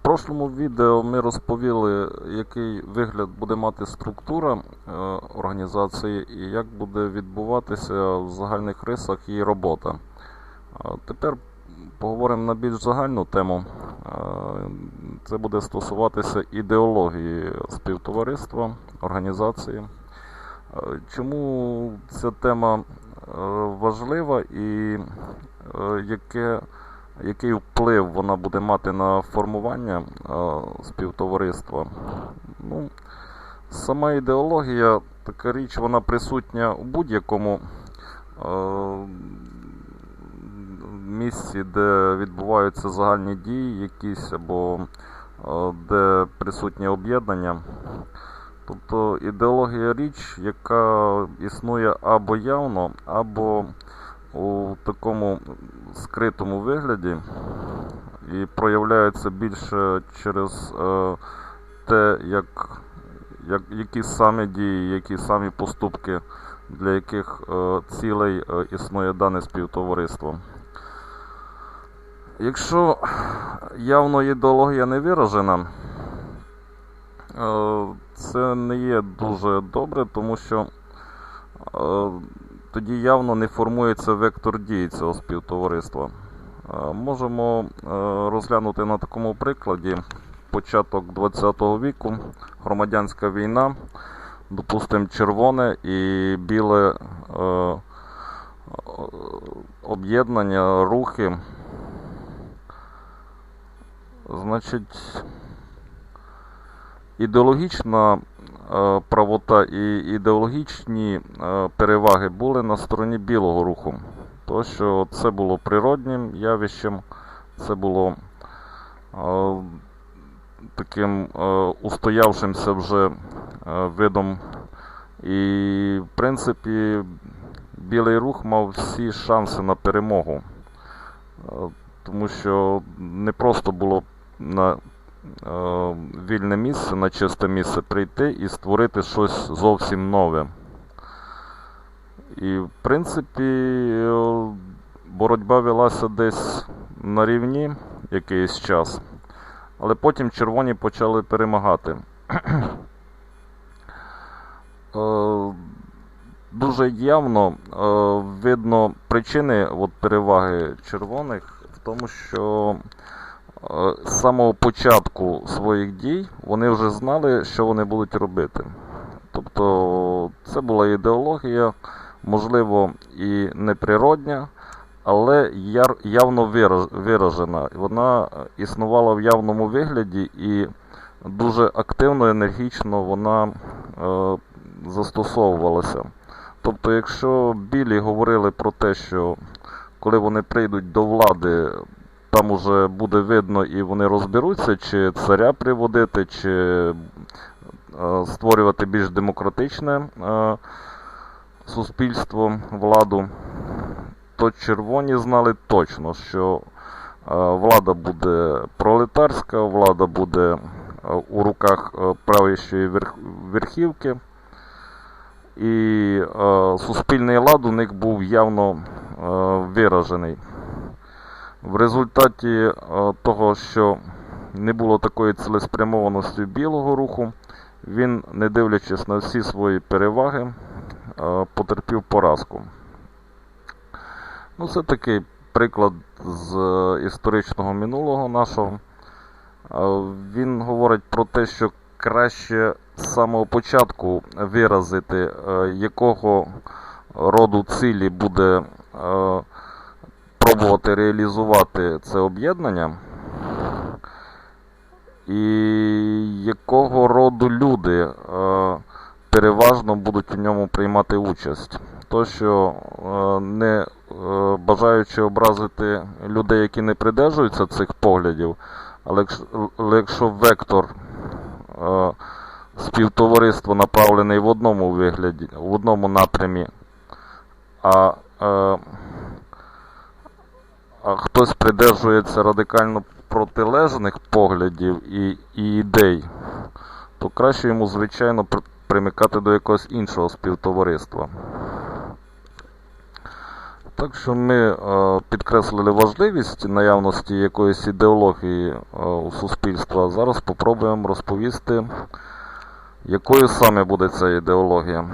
В прошлому відео ми розповіли, який вигляд буде мати структура е, організації і як буде відбуватися в загальних рисах її робота. Тепер поговоримо на більш загальну тему. Е, Це буде стосуватися ідеології співтовариства, організації. Е, Чому ця тема важлива і е, яке, який вплив вона буде мати на формування е, співтовариства? Ну, сама ідеологія, така річ, вона присутня у будь-якому е, місці, де відбуваються загальні дії якісь або е, де присутнє об'єднання. Тобто ідеологія річ, яка існує або явно, або у такому скритому вигляді і проявляється більше через е, те, як, як, які саме дії, які самі поступки, для яких е, цілей е, існує дане співтовариство. Якщо явно ідеологія не виражена, Е, Це не є дуже добре, тому що е, тоді явно не формується вектор дії цього співтовариства. Е, Можемо е, розглянути на такому прикладі початок ХХ віку, громадянська війна, допустимо, червоне і біле е, об'єднання, рухи. Значить, ідеологічна е, правота і ідеологічні е, переваги були на стороні білого руху. То, що це було природнім явищем, це було е, таким устоявшимся вже видом. І, в принципі, білий рух мав всі шанси на перемогу. Тому що не просто було на вільне місце, на чисте місце прийти і створити щось зовсім нове. І, в принципі, е, боротьба велася десь на рівні якийсь час, але потім червоні почали перемагати. Е, Дуже явно е, видно причини от, переваги червоних в тому, що е, з самого початку своїх дій вони вже знали, що вони будуть робити. Тобто це була ідеологія, можливо, і неприродня, але явно виражена. Вона існувала в явному вигляді і дуже активно, енергічно вона е, застосовувалася. Тобто, якщо білі говорили про те, що коли вони прийдуть до влади, там уже буде видно і вони розберуться, чи царя приводити, чи е, створювати більш демократичне е, суспільство, владу, то червоні знали точно, що е, влада буде пролетарська, влада буде у руках правящої верх- верхівки. І суспільний лад у них був явно виражений. В результаті е, того, що не було такої цілеспрямованості білого руху, він, не дивлячись на всі свої переваги, е, потерпів поразку. Ну, це такий приклад з е, історичного минулого нашого. Він говорить про те, що краще з самого початку виразити, якого роду цілі буде е, реалізувати це об'єднання, і якого роду люди е, переважно будуть у ньому приймати участь. То, що е, не е, бажаючи образити людей, які не придержуються цих поглядів, але якщо, якщо вектор е, співтовариства направлений в одному вигляді, в одному напрямі, а, е, а хтось придержується радикально протилежних поглядів і, і ідей, то краще йому, звичайно, примикати до якогось іншого співтовариства. Так що ми е, підкреслили важливість наявності якоїсь ідеології е, у суспільства. Зараз спробуємо розповісти, якою саме буде ця ідеологія.